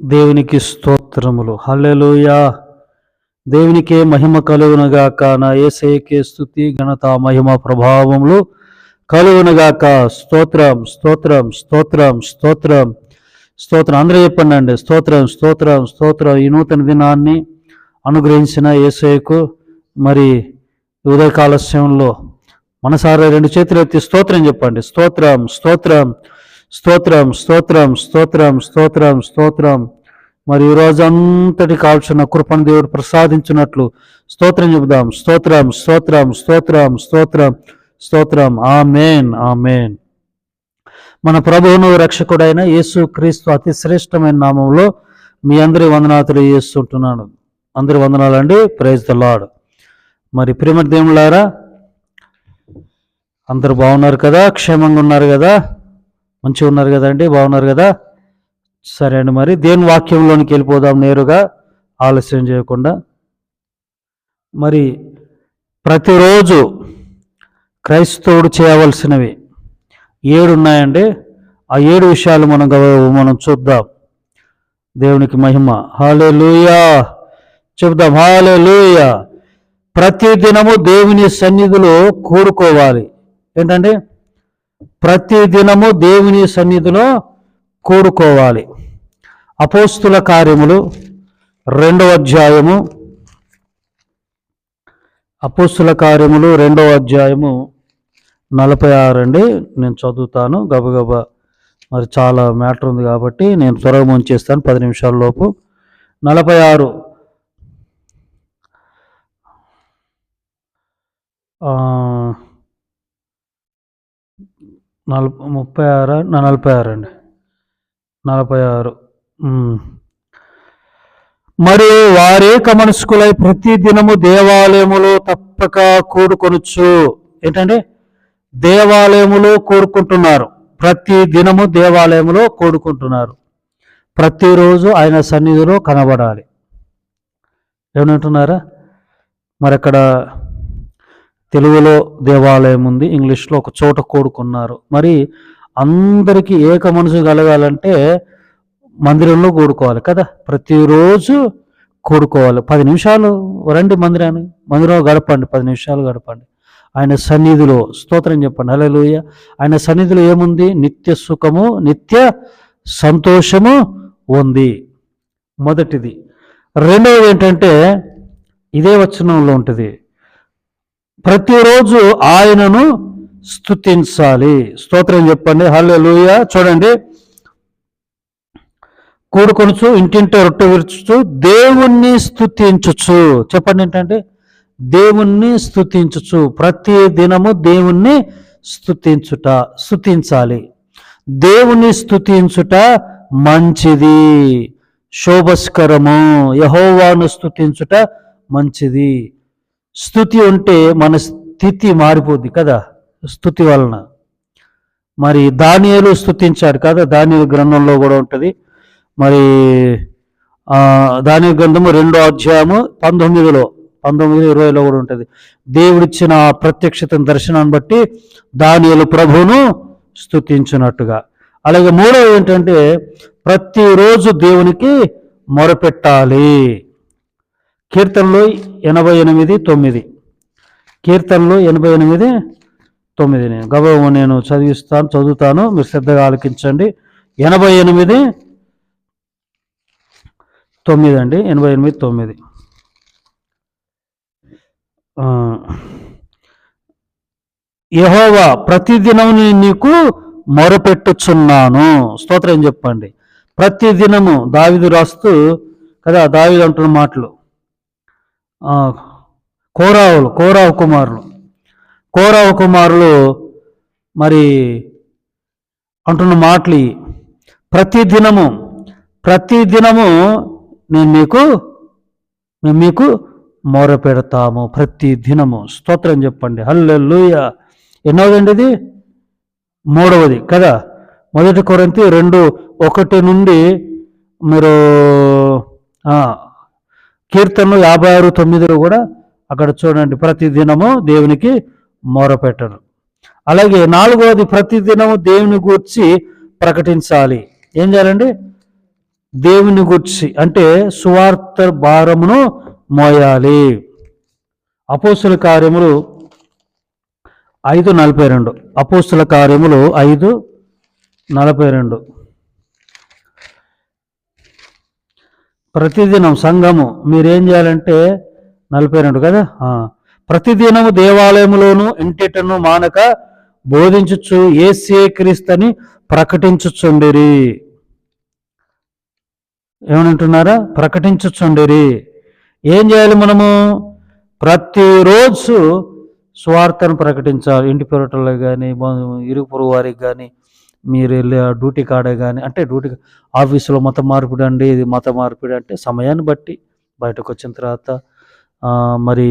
దేవునికి స్తోత్రములు. హల్లెలూయా. దేవునికే మహిమ కలుగునగాక. నా ఏసైకే స్థుతి ఘనత మహిమ ప్రభావములు కలుగునగాక. స్తోత్రం స్తోత్రం స్తోత్రం స్తోత్రం. స్తోత్రం. అందరూ చెప్పండి అండి స్తోత్రం స్తోత్రం స్తోత్రం. ఈ నూతన దినాన్ని అనుగ్రహించిన ఏసైకు మరి ఉదయకాల సమయంలో మనసారా రెండు చేతులు ఎత్తి స్తోత్రం చెప్పండి. స్తోత్రం స్తోత్రం. స్తోత్రం స్తోత్రం స్తోత్రం స్తోత్రం స్తోత్రం. మరి ఈ రోజంతటి కాల్చిన కృపణ దేవుడు ప్రసాదించినట్లు స్తోత్రం చెబుదాం. స్తోత్రం స్తోత్రం స్తోత్రం స్తోత్రం స్తోత్రం. ఆ మెయిన్ మన ప్రభువును రక్షకుడైన యేసు క్రీస్తు అతి శ్రేష్టమైన నామంలో మీ అందరి వందనాతులు చేస్తుంటున్నాను అందరి వందనాలండి. ప్రైజ్ ద లాడ్ మరి ప్రేమ దేవులారా అందరు బాగున్నారు కదా? క్షేమంగా ఉన్నారు కదా? మంచిగా ఉన్నారు కదండి బాగున్నారు కదా? సరే అండి మరి. దేని వాక్యంలోనికి వెళ్ళిపోదాం నేరుగా. ఆలస్యం చేయకుండా. మరి ప్రతిరోజు క్రైస్తవుడు చేయవలసినవి ఏడు ఉన్నాయండి. ఆ ఏడు విషయాలు మనం మనం చూద్దాం. దేవునికి మహిమ. హాలే చెప్దాం హాలే ప్రతి దినము దేవుని సన్నిధిలో కూడుకోవాలి. ఏంటంటే ప్రతి దినము దేవుని సన్నిధిలో కోరుకోవాలి అపోస్తుల కార్యములు రెండవ అధ్యాయము. అపోస్తుల కార్యములు రెండవ అధ్యాయము నలభై ఆరు అండి. నేను చదువుతాను. గబగబా మరి చాలా మ్యాటర్ ఉంది కాబట్టి నేను త్వరగా ముంచేస్తాను. పది నిమిషాల్లోపు నలభై ఆరు. నలభ ముప్పై ఆరు? నలభై ఆరు అండి. నలభై ఆరు. మరి మరియు వారేక మనసుకులై ప్రతి దినము దేవాలయములో తప్పక కూడుకొనొచ్చు ఏంటంటే దేవాలయములో కూడుకుంటున్నారు. ప్రతి దినము దేవాలయములో కూడుకుంటున్నారు. ప్రతిరోజు ఆయన సన్నిధిలో కనబడాలి. ఏమంటున్నారా మరి అక్కడ తెలుగులో దేవాలయం ఉంది ఇంగ్లీష్లో ఒక చోట కూడుకున్నారు మరి అందరికీ ఏక మనసు కలగాలంటే మందిరంలో కూడుకోవాలి కదా? ప్రతిరోజు కూడుకోవాలి. పది నిమిషాలు రండి మందిరాన్ని. మందిరంలో గడపండి పది నిమిషాలు గడపండి. ఆయన సన్నిధిలో స్తోత్రం చెప్పండి. హల్లెలూయ. ఆయన సన్నిధిలో ఏముంది? నిత్య సుఖము నిత్య సంతోషము ఉంది. మొదటిది. రెండవది ఏంటంటే ఇదే వచనంలో ఉంటుంది. ప్రతిరోజు ఆయనను స్తుతించాలి. స్తోత్రం చెప్పండి. హల్లెలూయ. చూడండి. కూడుకొనుచు ఇంటింటే రొట్టె విరుచుచు దేవుణ్ణి స్థుతించుచు చెప్పండి ఏంటంటే దేవుణ్ణి స్థుతించుచు ప్రతి దినము దేవుణ్ణి స్థుతించుట స్థుతించాలి దేవుణ్ణి స్థుతించుట మంచిది. శోభస్కరము. యహోవాను స్తుతించుట మంచిది. స్థుతి ఉంటే మన స్థితి మారిపోద్ది కదా? స్థుతి వలన. మరి దానియలు స్థుతించాడు కదా? దానియలు గ్రంథంలో కూడా ఉంటుంది. మరి దాని గ్రంథము రెండో అధ్యాయము పంతొమ్మిదిలో పంతొమ్మిది ఇరవైలో కూడా ఉంటుంది. దేవుడిచ్చిన ప్రత్యక్షత ప్రత్యక్షతను దర్శనాన్ని బట్టి దానియలు ప్రభువును స్థుతించినట్టుగా. అలాగే మూడవది ఏంటంటే ప్రతిరోజు దేవునికి మొరపెట్టాలి. కీర్తనలో ఎనభై ఎనిమిది తొమ్మిది. కీర్తనలో ఎనభై ఎనిమిది తొమ్మిది. నేను గబవ నేను చదివిస్తాను చదువుతాను మీరు శ్రద్ధగా ఆలకించండి. ఎనభై ఎనిమిది తొమ్మిది అండి. ఎనభై ఎనిమిది తొమ్మిది. యహోవా ప్రతిదినం నీకు మొరపెట్టుచున్నాను. స్తోత్రం చెప్పండి. ప్రతిదినము దావిదు రాస్తూ కదా దావిదు అంటున్న మాటలు. కోరావులు కోరావు కుమారులు. కోరావు కుమారులు మరి అంటున్న మాటలు ఇవి. ప్రతి దినము ప్రతి దినము నేను మీకు మేము మీకు మొర పెడతాము ప్రతి దినము. స్తోత్రం చెప్పండి. హల్లెలూయ. ఎన్నోదండి ఇది? మూడవది కదా? మొదటి కొరంతి రెండు ఒకటి నుండి మీరు కీర్తనలు యాభై ఆరు తొమ్మిదిలో కూడా అక్కడ చూడండి ప్రతి దినము దేవునికి మొరపెట్టరు. అలాగే నాలుగవది ప్రతి దినము దేవుని గూర్చి ప్రకటించాలి. ఏం చేయాలండి? దేవుని గూర్చి అంటే సువార్త భారమును మోయాలి. అపోస్తుల కార్యములు ఐదు నలభై రెండు. అపోస్తుల కార్యములు ఐదు నలభై రెండు. ప్రతిదినం సంఘము మీరేం చేయాలంటే నలభై రెండు కదా? ప్రతిదినము దేవాలయములోను ఇంటిటను మానక బోధించుచు ఏసే క్రీస్తని ప్రకటించుచుండిరి. ఏమంటున్నారా ప్రకటించుచుండిరి. ఏం చేయాలి మనము? ప్రతిరోజు స్వార్థను ప్రకటించాలి. ఇంటి పెరటలకు కానీ ఇరుగు పొరుగు వారికి కానీ మీరు వెళ్ళే ఆ డ్యూటీ కాడే కానీ అంటే డ్యూటీ ఆఫీసులో మత మార్పిడి అండి ఇది మత మార్పిడి అంటే సమయాన్ని బట్టి బయటకు వచ్చిన తర్వాత మరి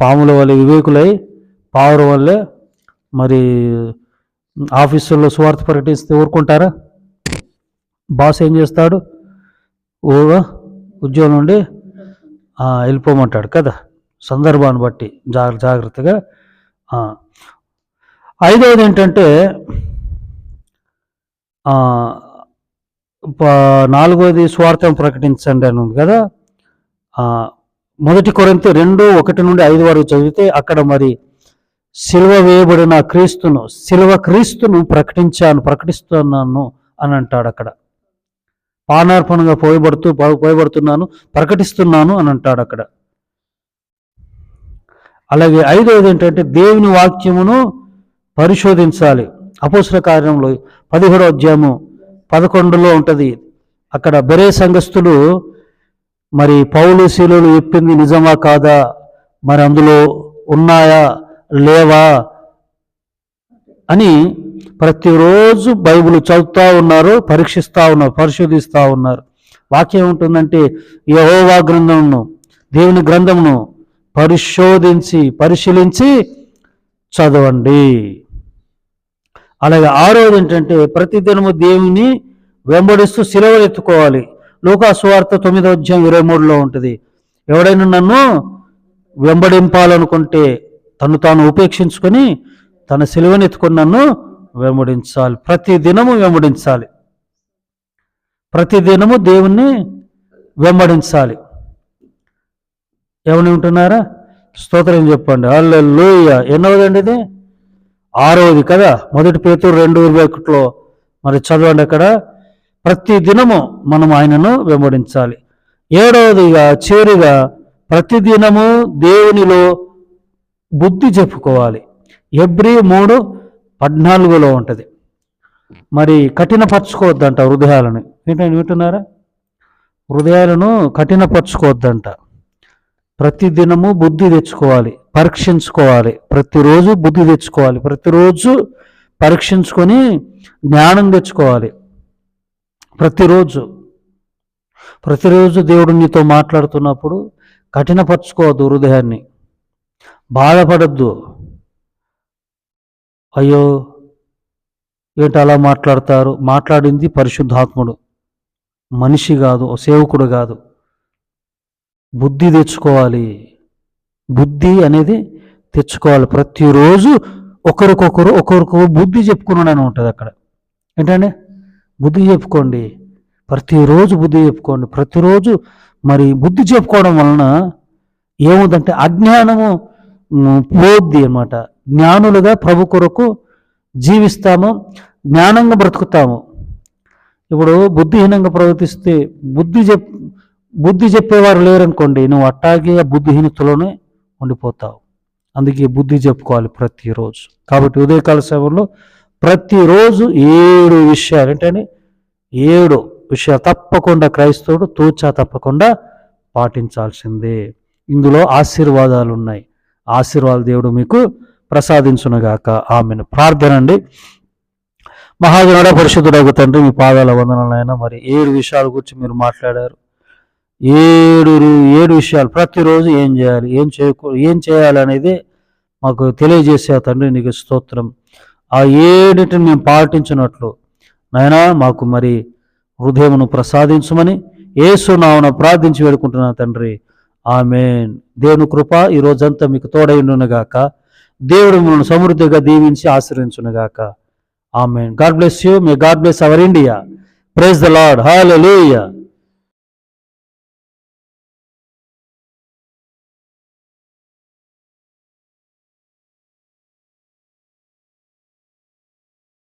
పాముల వల్ల వివేకులై పావుల వల్లే మరి ఆఫీసుల్లో స్వార్థ ప్రకటిస్తే ఊరుకుంటారా? బాస్ ఏం చేస్తాడు? ఓ ఉద్యోగం నుండి వెళ్ళిపోమంటాడు కదా? సందర్భాన్ని బట్టి జాగ్ర జాగ్రత్తగా ఐదవది ఏంటంటే నాలుగోది నాలుగవది స్వార్థం ప్రకటించండి అని ఉంది కదా? మొదటి కొరింత రెండు ఒకటి నుండి ఐదు వరకు చదివితే అక్కడ మరి శిల్వ వేయబడిన క్రీస్తును సిలువ క్రీస్తును ప్రకటించాను ప్రకటిస్తున్నాను అని అంటాడు అక్కడ. పానార్పణగా పోయబడుతూ పోయబడుతున్నాను ప్రకటిస్తున్నాను అని అంటాడు అక్కడ. అలాగే ఐదవది ఏంటంటే దేవుని వాక్యమును పరిశోధించాలి. అపోసుల కార్యంలో పదిహేడో అధ్యాయము పదకొండులో ఉంటుంది. అక్కడ బెరే సంఘస్థులు మరి పౌలు శీలులు చెప్పింది నిజమా కాదా? మరి అందులో ఉన్నాయా? లేవా? అని ప్రతిరోజు బైబిల్ చదువుతూ ఉన్నారు పరీక్షిస్తూ ఉన్నారు పరిశోధిస్తూ ఉన్నారు. వాక్యం ఏముంటుందంటే యహోవా గ్రంథమును దేవుని గ్రంథమును పరిశోధించి పరిశీలించి చదవండి. అలాగే ఆరోది ఏంటంటే ప్రతిదినము దేవుని వెంబడిస్తూ సిలవలు ఎత్తుకోవాలి. లోకా సువార్త తొమ్మిదో అధ్యాయం ఇరవై మూడులో ఉంటుంది. ఎవడైనా నన్ను వెంబడింపాలనుకుంటే తను తాను ఉపేక్షించుకొని తన సిలువని ఎత్తుకొని నన్ను వెంబడించాలి. ప్రతి దినము వెంబడించాలి. ప్రతి దినము దేవుణ్ణి వెంబడించాలి. ఏమని ఉంటున్నారా? స్తోత్రం చెప్పండి. అల్లెల్లోయ ఎన్నవదండి ఇది? ఆరవది కదా? మొదటి పేతురు రెండు ఇరవై ఒకటిలో మరి చదవండి అక్కడ. ప్రతి దినము మనం ఆయనను వెంబడించాలి. ఏడవదిగా చివరిగా ప్రతి దినము దేవునిలో బుద్ధి చెప్పుకోవాలి. ఎబ్రి మూడు పద్నాలుగులో ఉంటుంది. మరి కఠినపరచుకోవద్దంట హృదయాలను. ఏంటంటే వింటున్నారా? హృదయాలను కఠినపరచుకోవద్దంట. ప్రతి దినము బుద్ధి తెచ్చుకోవాలి. పరీక్షించుకోవాలి. ప్రతిరోజు బుద్ధి తెచ్చుకోవాలి. ప్రతిరోజు పరీక్షించుకొని జ్ఞానం తెచ్చుకోవాలి. ప్రతిరోజు. ప్రతిరోజు దేవుడు నీతో మాట్లాడుతున్నప్పుడు కఠినపరచుకోవద్దు హృదయాన్ని. బాధపడద్దు. అయ్యో ఏంటి అలా మాట్లాడతారు? మాట్లాడింది పరిశుద్ధాత్ముడు. మనిషి కాదు సేవకుడు కాదు. బుద్ధి తెచ్చుకోవాలి. బుద్ధి అనేది తెచ్చుకోవాలి. ప్రతిరోజు ఒకరికొకరు ఒకరికొకరు బుద్ధి చెప్పుకున్నాడని ఉంటుంది అక్కడ. ఏంటంటే బుద్ధి చెప్పుకోండి. ప్రతిరోజు బుద్ధి చెప్పుకోండి. ప్రతిరోజు మరి బుద్ధి చెప్పుకోవడం వలన ఏముందంటే అజ్ఞానము పోద్ది అనమాట జ్ఞానులుగా ప్రభు కొరకు జీవిస్తాము జ్ఞానంగా బ్రతుకుతాము. ఇప్పుడు బుద్ధిహీనంగా ప్రవర్తిస్తే బుద్ధి చెప్ బుద్ధి చెప్పేవారు లేరనుకోండి. నువ్వు అట్టాగే ఆ బుద్ధిహీనతలోనే ఉండిపోతావు. అందుకే బుద్ధి చెప్పుకోవాలి ప్రతిరోజు. కాబట్టి ఉదయకాల సమయంలో ప్రతిరోజు ఏడు విషయాలు ఏంటంటే ఏడు విషయాలు. తప్పకుండా క్రైస్తవుడు తూచా తప్పకుండా పాటించాల్సిందే. ఇందులో ఆశీర్వాదాలు ఉన్నాయి. ఆశీర్వాద దేవుడు మీకు ప్రసాదించునుగాక. ఆమెను. ప్రార్థన అండి. మహాజనుడ పరిశుద్ధుడగు తండ్రి మీ పాదాల వందనాలైనా మరి ఏడు విషయాల గురించి మీరు మాట్లాడారు. ఏడు ఏడు విషయాలు. ప్రతిరోజు ఏం చేయాలి? ఏం చేయకూ ఏం చేయాలనేది మాకు తెలియజేసే ఆ తండ్రి నీకు స్తోత్రం. ఆ ఏడిటిని మేము పాటించినట్లు నాయనా మాకు మరి హృదయమును ప్రసాదించమని ఏసునామన ప్రార్థించి వేడుకుంటున్నాను తండ్రి. ఆమెన్. దేవుని కృప ఈ రోజంతా మీకు తోడైండునుగాక దేవుడు మిమ్మల్ని సమృద్ధిగా దీవించి ఆశ్రయించునుగాక amen. God bless you. May God bless our India. Praise the Lord. హాలూయా